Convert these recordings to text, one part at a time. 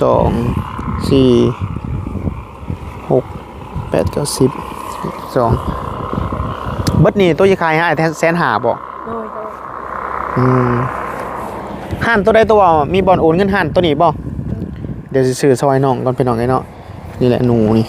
สองสี่หกแปดเก้าสิบสองเบิดนี่ตัวจะขายให้แทนแสนหาบอืมห่านตัวใดตัวมีบอลโอนเงินห่านตัวนี้บ่เดี๋ยวสิซื้อซอยน้องก่อนไปน้องไอ้เนาะนี่แหละหนูนี่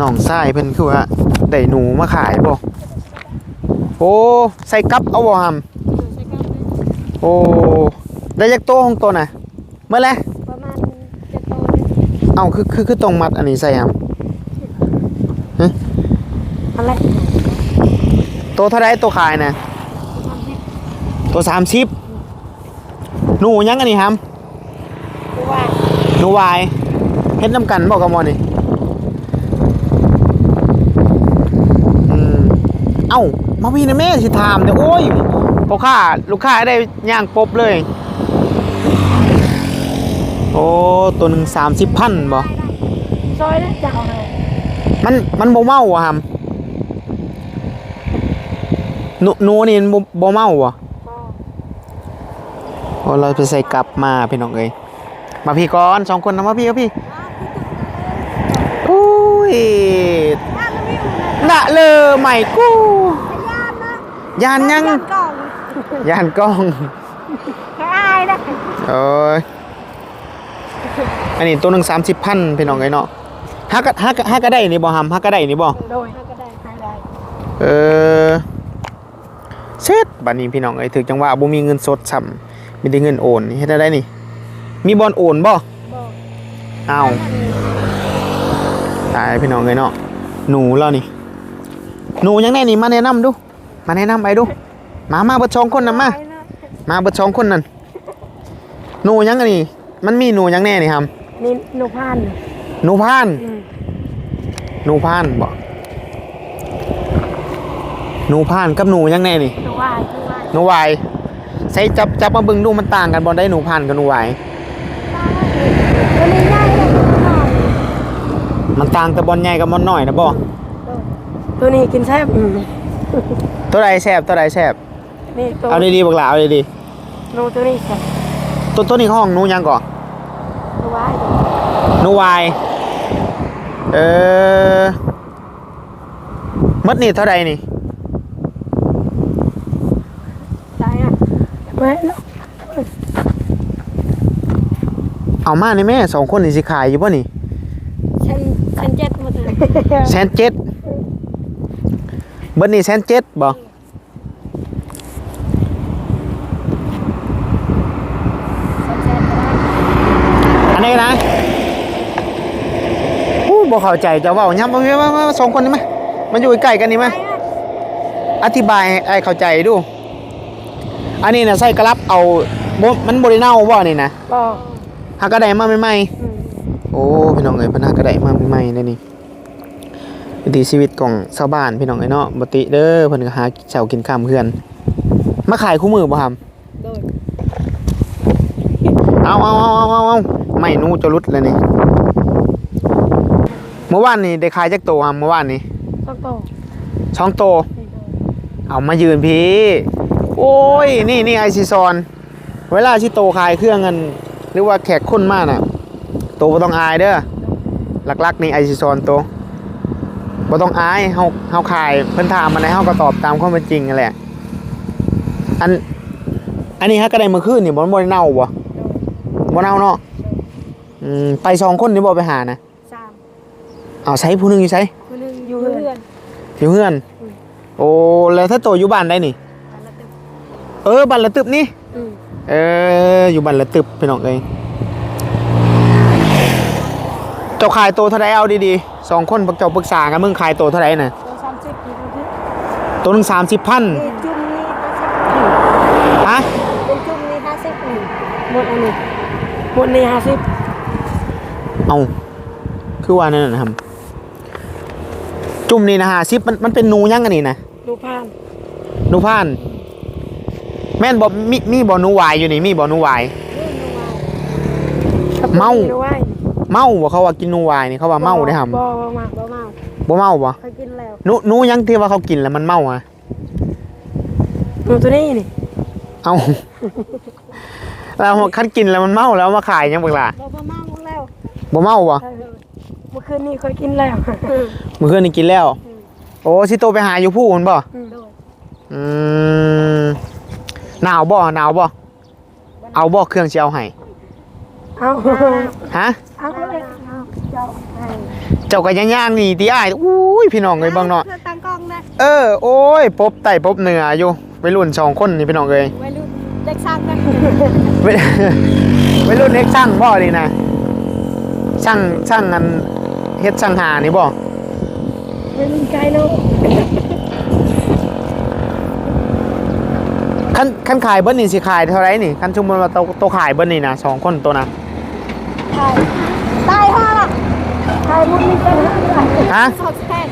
น้องชายเพิ่นคือว่าได้หนูมาขายบ่โอ้ใส่กับเอาบ่หำใช้กล้ามเลยโอ้ได้ยักโตของตัวน่ะเมื่อไรประมาณเจ็ดโตเลยเอ้าคือคือคือตรงมัดอันนี้ใส่ครับอะไรตัวเท่าไรตัวขายนะความคิดตัวสามสิบหนูยังอันนี้ครับคือว่าหนูวายเฮ็ดน้ำกันบอกกับหมอนี่อืม เอ้ามาพี่นะแม่สิถามเดี๋ยวโอ้ยพ่อค้าลูกค้าได้ย่างปบเลย โอ้ตัวหนึ่งสามสิบพันบ่ซอยนะเจ้าเลยมันมันบ่เมาอะครับหนูหนูนี่มันบ่บ่เมาอะก็โอ้เราไปใส่กลับมาพี่น้องเอ้ยมาพี่ก่อนสองคนนะมาพี่ครับพี่อุ้ย ย่านวิวนะน่ะเลยใหม่กูย่านนะยานยังย่านกล่องยานกล้องแค่อายนะโอ้ยอันนี้ตัวหนึ่งสามสิบพันพี่น้องเอ้ยเนาะฮักกะฮักกะฮักกะได้นี่บ่ฮัมฮักกะได้นี่บ่โดยก็ได้ให้ได้เออเสร็จบัดนี้พี่น้องเอ้ยถึงจังหวะบ่มีเงินสดซ้ำมีแต่เงินโอนนี่เฮ็ดได้นี่ มีบอลโอนบ่บอกอ้าวตายพี่น้องเอ้ยเนาะหนูแล้วนี่ หนูยังไงนี่มาแนะนำดู มาแนะนำไปดู มามาเบิดสองคนน่ะมา มาเบิดสองคนนั่นหนูยังอันนี่ มันมีหนูยังแน่นี่ครับนี่หนูพานหนูพานอืมหนูพานบ่หนูพานกับหนูยังแน่นี่หนูวายคือวายหนูวายใส่จับจับมาเบิ่งดูมันต่างกันบ่ได้หนูพันกับหนูวายตัวนี้ง่ายเลยหน่อยมันต่างแต่บอลใหญ่กับบอลน้อยนะบ่ ตัวนี้กินแซ่บอืมตัวใดแซ่บตัวใดแซ่บนี่ตัวเอาดีๆบักหลาเอาดีหนูตัวนี้แซ่บๆตัวตัวนี้ห้องหนูยังก่อนหนูวายหนูวายเออมัดนี่เท่าใดนี่ตายอะเว้ยเนาะเอามานี่แม่สองคนนี่สิขายอยู่บ่นี่ฉันฉันเจ็ดหมดเลยแสนเจ็ดเบิดนี่แสนเจ็ดบ่อันนี้นะอู้บ่เข้าใจจะเว้าย้ำมามามามาสองคนนี่มามันอยู่ใกล้ๆกันนี่มาอธิบายให้ไอ้เข้าใจดู อันนี้นะใส่กระลับเอาบ่มันบริเน่าบ่นี่นะบอกหากระไดมาใหม่อืมๆโอ้พี่น้องเอ้ยเพนหากระไดมาใหม่ๆเลยนี่ วิถีชีวิตของชาวบ้านพี่น้องเอ้ยเนาะปกติเด้อเพิ่นก็หาเช้ากินข้ามเพื่อน มาขายคู่มือบ่ครับโดยเอาเอาเอาเอาเอาเอาไม่หนูจะรุดเลยนี่เมื่อวานนี่ได้ขายจักโตครับเมื่อวานนี่ต้องโตช่องโตนี่โดยเอามายืนพี่ โอ้ย นี่นี่ไอซีซอน เวลาที่โตขายเครื่องเงินหรือว่าแขกคนมากน่ะ โตบ่ต้องอายเด้อหลักๆนี่ไอซีซอนโต บ่ต้องอายเฮาเฮาขายเพิ่นถามมาไหนเฮาก็ตอบตามความเป็นจริงนั่นแหละ อัน อันนี้ฮะก็ได้เมื่อคืนนี่บ่มันบ่ได้เน่าบ่บ่เน่าเนาะอืมไปสองคนนี่บ่ไปหานะสามเอาใช้ผู้หนึงอยู่ใช้คนหนึ่งอยู่เพื่อนอยู่เฮือน อืม โอ้แล้วถ้าโตอยู่บ้านได้นี่ อันละตึกเออบ้านละตึบนี่ อืมเอออยู่บันละตึบพี่น้องเอ้ยเจ้าขายโตเท่าไรเอาดีๆ สองคนพวกเจ้าปรึกษากันมึงขายโตเท่าไรน่ะตัวสามสิบกี่ตัวที่ตัวหนึงสามสิบพันนี่จุ่มนี่ห้าสิบฮะเป็นจุ่มนี่ห้าสิบหนึ่งหมดอันนี้หมดนี่ห้าสิบเอาคือว่านั่นนะครับ จุ่มนี่นะฮะซิปมันมันเป็นหนูยังอันนี้นะดูพานหนูพาน แม่นบ่มีมีบ่หนูวายอยู่นี่มีบ่หนูวายเมาด้วย เมาบ่เขาว่ากินหนูวายนี่เขาว่าเมาได้ห่ํบ่บ่เมาบ่เมาบ่เมาบ่เคยกินแล้วหนูหนูยังที่ว่าเขากินแล้วมันเมาอะหนูตัวนี้นี่เอาแล้วคันกินแล้วมันเมาแล้วเอามาขายยังบักล่ะบ่บ่เมาแล้วบ่เมาบ่เออเมื่อคืนนี้เคยกินแล้วมื้อคืนนี่กินแล้ว โอ้สิโตไปหาอยู่ผู้มันบ่อืมอืมหนาวบ่หนาวบ่เอาบ่เครื่องสิเอาให้เอาฮะเอาเลยเอาเจ้าให้ เจ้าก็ย่างๆนี่ติอ้ายอุ้ยพี่น้องเอ้ยเบิ่งเนาะพื่อตั้งกล้องนะเออโอ้ยปบไต่ปบเหนืออยู่ไปรุ่นสองคนนี่พี่น้องเอ้ยวัยรุ่นเด็กสร้างกันไปไปรุ่นเล็กช่างบ่นี่นะช่างช่างอันเฮ็ดช่างหานี่บ่วัยรุ่นไกลโลกคันคันขายเบิ้ลนี่สิขายเท่าไหรนี่คันชุมมติว่าโตโตขายเบิ้ลนี่นะสองคนตัวนะใช่ตายห่าล่ะใช่ มุดมีเป็นห้าด้วยฮะสอบแทน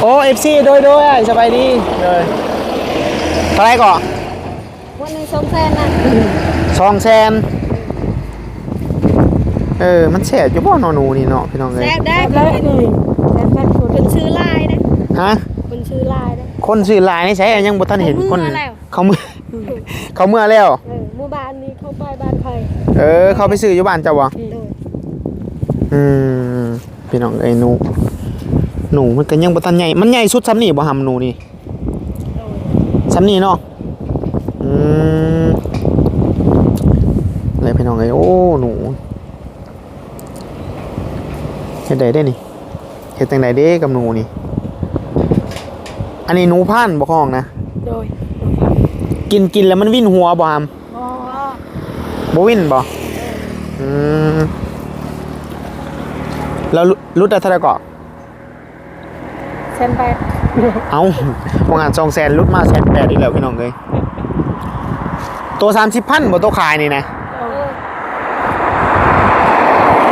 โอ้เอฟซีโดยโดยสบายดีเลยเท่าไหรก่อนวันนี้สองแสนนะสองแสนเออ มันแสบอยู่บ่หนอหนูนี่เนาะพี่น้องเอ้ยแซ่บได้เลยนี่แซ่บแซ่บเป็นชื่อลายนะฮะเป็นชื่อลายนะคนซื้อลายนี่ใช้ยังบ่ทันเห็นคนเขาเมื่อแล้วเขาเมื่อเขาเมื่อแล้วเออหมู่บ้านนี้เขาไปบ้านใครเออ เขาไปซื้ออยู่บ้านเจ้าบ่โดย อืมพี่น้องเอ้ยหนู หนูมันก็ยังบ่ทันใหญ่ มันใหญ่สุดซ้ำนี่บ่หำหนูนี่ซ้ำนี่เนาะอืมอะไรพี่น้องเอ้ยโอ้หนูเฮ็ดได้ได้นี่เฮ็ดจังไดเด้กับหนูนี่ อันนี้หนูพันธุ์บ่ของนะ โดยกินกินแล้วมันวิ่นหัวบ่หำอ๋อบ่วินบ่อืม แล้วรุดได้เท่าไหร่ก่อแซนแปดเอ้าว่างานสองแสนรุดมาแสนแปดอีกแล้วพี่น้องเลยตัวสามสิบพันบ่ตัวขายนี่นะเออ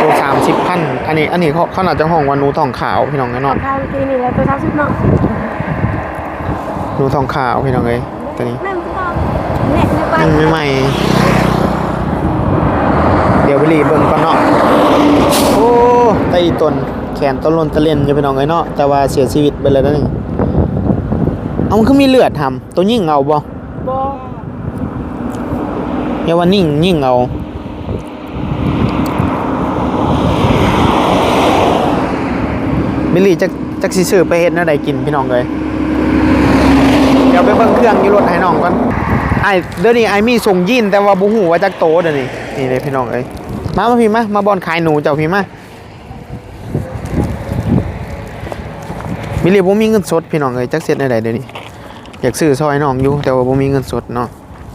ตัวสามสิบพันอันนี้ อันนี้เขาเขาน่าจะห้องว่าหนูทองขาวพี่น้องเลยตอเนาะนข้าวทีนี่แล้วตัวสามสิบเนาะหนูทองขาวพี่น้องเลยตัวนี้แม่ไม่ต้องเนี่ยไม่ไปยังใหม่ๆเดี๋ยวไป รีบเบิ่งก่อนเนาะโอ้ไตอีตนแขนต้นลนตะเล่นอยู่พี่น้องเลยเนาะแต่ว่าเสียชีวิตไปเลยนะนี่เอามันคือมีเลือดทำตัวยิ่งเอาบ่บออย่าว่านิ่งยิ่งเอาบิลลี่จักจักสิซื้อไปเฮ็ดแนวใดกินพี่น้องเลยเดี๋ยวไปเบิ่งเครื่องอยู่รถให้น้องก่อนไอ้เดี๋ยวนี้ไอ้มีส่งยินแต่ว่าบ่ฮู้ว่าจักโตเดี๋ยวนี้ นี่เลยพี่น้องเอ้ยมามาพี่มามาบอนขายหนูเจ้าพี่มาบิลลี่บ่มีเงินสดพี่น้องเอ้ยจักเฮ็ดแนวใดเดี๋ยวนี้อยากซื้อซอยน้องอยู่แต่ว่าบ่มีเงินสดเนาะ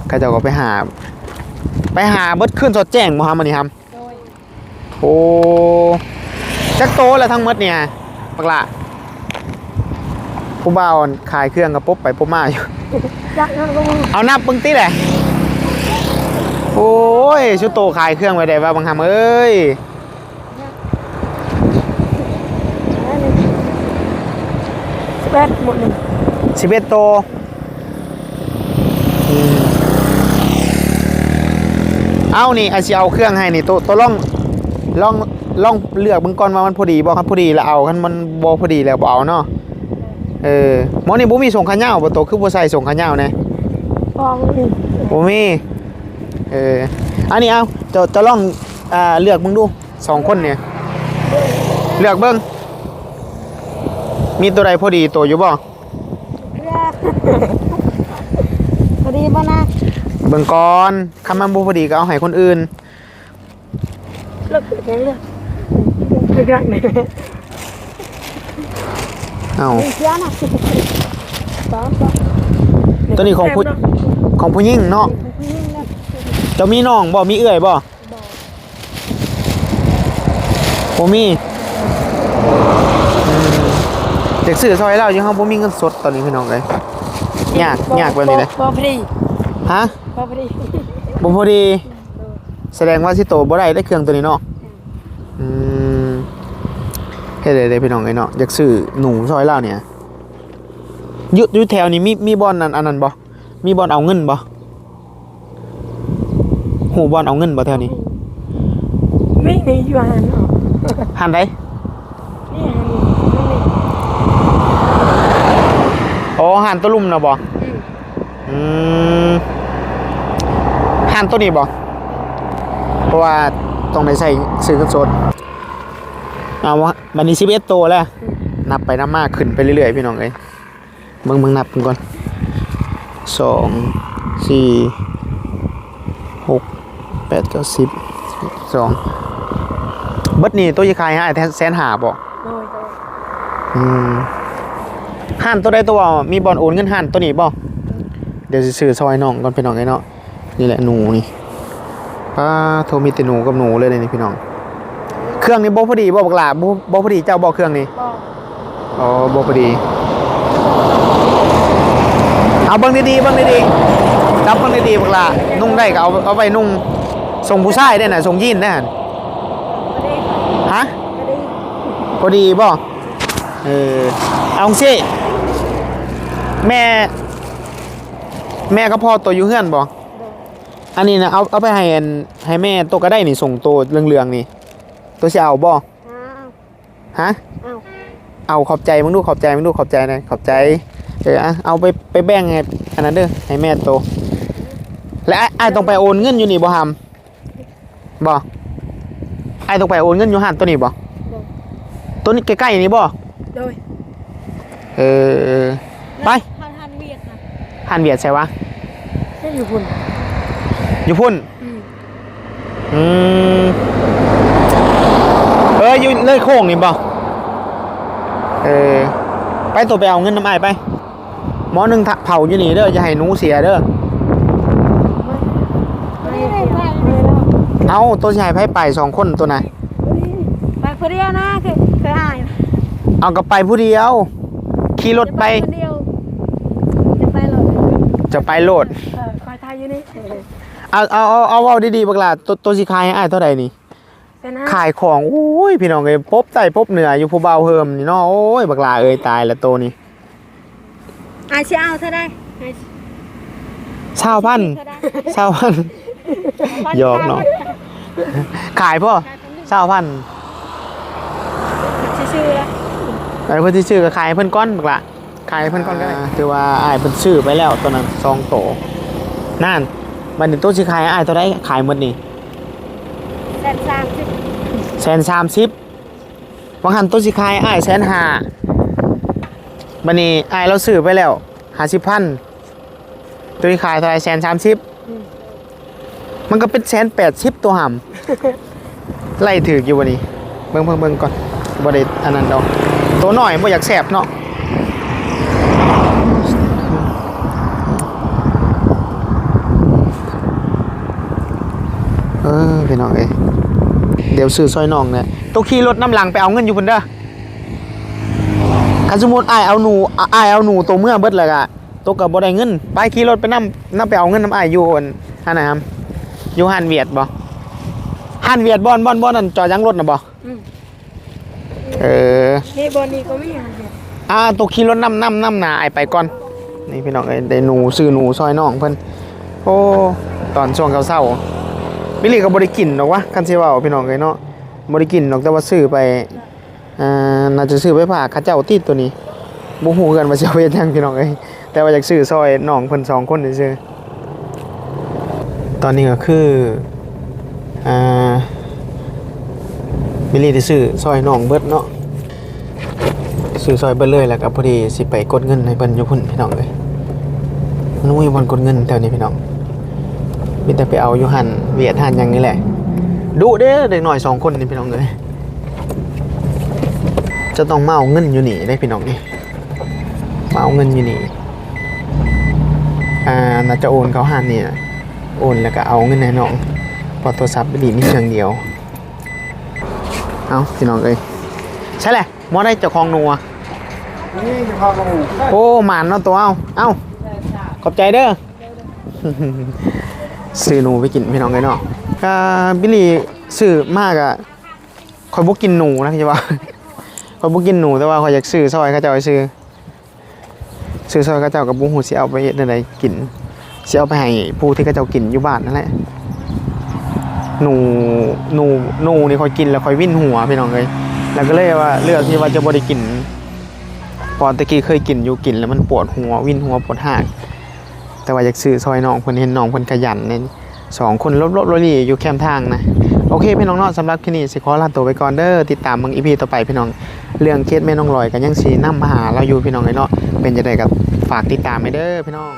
ก็เจ้าก็ไปหา ไปหาเบิดขึ้นสดแจ้งบ่ฮัมอันนี้ครับโดยโอ้จักโตแล้วทั้งหมดเนี่ยปักละผู้บ่าวขายเครื่องกับปุ๊บไปปุ๊บมาอยู่ยักษ์นั่นก็มึงเอานับปึงติแหละ โอ้ยชุดโตขายเครื่องไว้ได้ว่าบางคำเอ้ยสิบแปดหมดหนึ่งสิบเอ็ดโตอืมเอานี่ไอซีเอาเครื่องให้นี่ตัวตัวล่องล่องล่องเลือกเบึงก่อนว่ามันพอดีบ่ครับพอดีแล้วเอาคันมันบ่พอดีแล้วบ่เอาเนาะเออหมอนี่บ่มีส่งขาเหย้าบ่โตคือบ่ใส่ส่งขาเหย้าแน่ฟองหนึ่งบ่มี เอออันนี้เอาจะจะลองอ่าเลือกมึงดูสองคนเนี่ย เลือกเบิ่งมีตัวใดพอดีตัวอยู่บ่พอดีป่ะนะเบิ่งก่อนคำมันบ่พอดีก็เอาให้คนอื่นเลิกแข็งเลยเลิกรักเนี่ยเอาเสียนะสองสองตัวนี้ของผู้ของผู้หญิงเนาะ เจะมีน้องบ่มีเอื้อยบ่บ่มีอืมเด็กซื้อซอยเราอยู่เฮาบ่มีเงินสดตอนนี้พี่น้องเอ้ยยากยากแบบนี้เลยบอพอดีฮะบอพอดีบ่พอดี แสดงว่าสิโตบ่ได้ได้เครื่องตัวนี้เนาะอืมเฮ็ดได้ได้พี่น้องเอ้ยเนาะอยากซื้อหนูซอยเราเนี่ยอยุดอยู่แถวนี้มีมีบ่อนนั้นอันนั้นบ่มีบอลเอาเงินบ่ หูบอลเอาเงินบ่แถวนี้ไม่มีอยู่หันเนาะหันได้นี่หันนี่อ๋อหันตัวลุ่มนะบ่อืมอืมหันตัวนี้บ่เพราะว่าต้องได้ใส่ซื้อกันสดเอาวะบันนี้11ตัวแล้ว นับไปนับมากขึ้นไปเรื่อยๆพี่น้องเอ้ยเบิ่งเบิ่งนับกันก่อนสองสี่หก แปดเก้าสิบสองเบิดนี่ตัวยี่คายฮะไอ้แสนหาบ่โดยโดยอืมห่านตัวใดตัวว่ามีบอลโอนเงินห่านตัวนี้บ่เดี๋ยวสิซื้อซอยน้องก่อนพี่น้องไอ้เนาะนี่แหละหนูนี่ป้าโทรมีแต่หนูกับหนูเลยนี่พี่น้อง เครื่องนี้บ่พอดีบ่บักหลาบ่บ่พอดีเจ้าบ่เครื่องนี้บอกอ๋อบ่พอดี เอาเบิ่งดีๆเบิ่งดีๆจับเบิ่งดีๆบักหลานุ่งได้ก็เอาเอาไปนุ่ง ส่งผู้ชายได้น่ะส่งยีนได้หั่นไม่ได้ฮะไม่ได้พอดีบ่เออเอาสิแม่ แม่ก็พ่อตัวอยู่เฮือนบ่บอกอันนี้นะเอาเอาไปให้อันให้แม่ตัวก็ได้นี่ส่งตัวเรืองๆนี่ ตัวสิเอาบ่อ้าวฮะอ้าวเอาขอบใจมึงดูขอบใจมึงดูขอบใจหนะขอบใจเอออะเอาไปไปแบ่งให้อันนั้นเด้อให้แม่โต และไอ้ไอ้ายต้องไปโอนเงินอยู่นี่บ่ฮัม บ่ไอ้ายต้องไปโอนเงินอยู่หันตัวนี้บ่บอกตัวนี้ใกล้ๆนี่บ่โดยเออไปทันทันเวียดนะหันเบียดใช่วะไม่อยู่คุณอยู่พุ่นอืมอืมเอออยู่เลยโค้งนี่บ่เออไปตัวไปเอาเงินน้ำไอ้ายไปหมอหนึ่งทะเผาอยู่นี่เด้ออย่าให้หนูเสียเด้อ ไม่ได้ไปเลยแล้ว เอาตัวชายไพ่ไปสองคนตัวไหนไปคนเดียวนะเคยเคยหายเอากลับไปผู้เดียว ขี่รถไปคนเดียวจะไปเลยจะไปโลดเออคอยทายอยู่นี่เออเอาเอาเอาเอาเอาดีๆบักหลาตัวตัวสิขายให้อ้ายเท่าไหร่นี่เป็นนะขายของโอ้ยพี่น้องเอ้ยพบใต้พบเหนืออยู่ผู้เบาเฮิมนี่เนาะโอ้ยบักหลาเอ้ยตายละตัวนี้อาเชียเอาเท่าได้อาเช่าพันเท่าได้เช่าพันหยอกเนาะ ขายพ่อเช่าพันชื่อๆแล้วไอ้เพิ่นที่ชื่อก็ขายให้เพิ่นก้อนบักหละขายให้เพิ่นก้อนก็ได้คือว่าอ้ายเพิ่นซื้อไปแล้วตอนนั้นซองโตนั่นบัดนี้ตัวสิขายให้อ้ายเท่าไดขายหมดนี่แสนสามสิบแสนสามสิบวังหันตัวสิขายอ้ายแสนห้าบัดนี้อ้ายเราซื้อไปแล้วห้าสิบพันตัวสิขายเท่าไหรแสนสามสิบ มันก็เป็นแสนแปดสิบตัวห่ำไล่ถืออยู่วันนี้เบิ่งเบิ่งเบิ่งก่อนบ่ได้อันนั้นดอกตัวหน่อยบ่อยากแสบเนาะเออพี่น้องเอ้ยเดี๋ยวซื้อซอยน้องเนี่ยตัวขี่รถน้ำหลังไปเอาเงินอยู่พุ่นเด้อคันสมมุติอ้ายเอาหนูอะอ้ายเอาหนูตัวเมื่อเบิดแล้วก็ตัวก็บ่ได้เงิน ไปขี่รถไปนำนำไปเอาเงินน้ำอ้ายอยู่อั่นอันนั้นครับ อยู่ห้านเวียดบ่ห้านเวียดบ่อนบ่อนบ่อนนั่นจอดยังรถน่ะบ่อืมเออนี่บนนี้ก็ไม่หาเดียวอ่าตัวขี่รถนำนำนำหนาอ้ายไปก่อน นี่พี่น้องเอ้ยได้หนูซื้อหนูซอยน้องเพิ่นโอ้ตอนช่วงเช้าๆบิลลี่ก็บ่ได้กินหรอกวะคันสิเว้าพี่น้องเอ้ยเนาะบ่ได้กินหรอกแต่ว่าซื้อไปอ่าน่าจะซื้อไปฝากเข้าเจ้าติดตัวนี้บ่ฮู้กันว่าสิเอาไปเฮ็ดหยังพี่น้องเอ้ยแต่ว่าอยากซื้อซอยน้องเพิ่นสองคนซื่อๆ ตอนนี้ก็คืออ่าบิลลี่ได้ซื้อซอยน้องเบิดเนาะซื้อซอยเบิดเลยแล้วก็พอดีสิไปกดเงินให้เพิ่นอยู่พุ่นพี่น้องเอ้ยมันมีวันกดเงินแถวนี้พี่น้องมีแต่ไปเอาอยู่หันเวียดหันหยังนี่แหละดุเด้เด็กหน้อยสองคนนี่พี่น้องเอ้ยจะต้องมาเอาเงินอยู่นี่ได้พี่น้องนี่มาเอาเงินอยู่นี่อ่าน่าจะโอนเขาหันเนี่ย โอนแล้วก็เอาเงินในน้องเพอโทรศัพท์ไปดีมีเครื่องเดียว เอาพี่น้องเอ้ยใช่แหละมอได้เจ้าของหนัวนี่จะพามาหมู่โอ้หมานเนาะตัวเอาเอาขอบใจเด้อซื้อหนูไปกินพี่น้องเลยเนาะอ่าบิลลี่ซื้อมากอะคอยบุกกินหนูนะพี่ว่าคอยบุกกินหนูแต่ว่าคอยอยากซื้อซอยเข้าเจ้าไปซื้อซื้อซอยเข้าเจ้ากับบุ้งหูสิเอาไปเฮ็ดอะไรกิน เสิเอาไปให้ผู้ที่เขาเจ้ากินอยู่บ้านนั่นแหละหนูหนูหนูนี่คอยกินแล้วคอยวิ่นหัวพี่น้องเลยแล้วก็เลยว่าเลือกที่ว่าจะบ่ได้กินปอนตะกี้เคยกินอยู่กินแล้วมันปวดหัววิ่นหัวปวดหากแต่ว่าอยากซื้อซอยน้องเพิ่นเห็นน้องเพิ่นขยันเนี่ยสองคนลบๆลี่อยู่แคมทางนะโอเคพี่น้องเนาะสำหรับคลิปนี้สิขอลาตัวไปก่อนเด้อติดตามมึงอีพีต่อไปพี่น้องเรื่องเคสแม่น้องลอยกันยังสีน้ำมาหาเราอยู่พี่น้องไอ้เนาะเป็นจะได้กับฝากติดตามไปเด้อพี่น้อง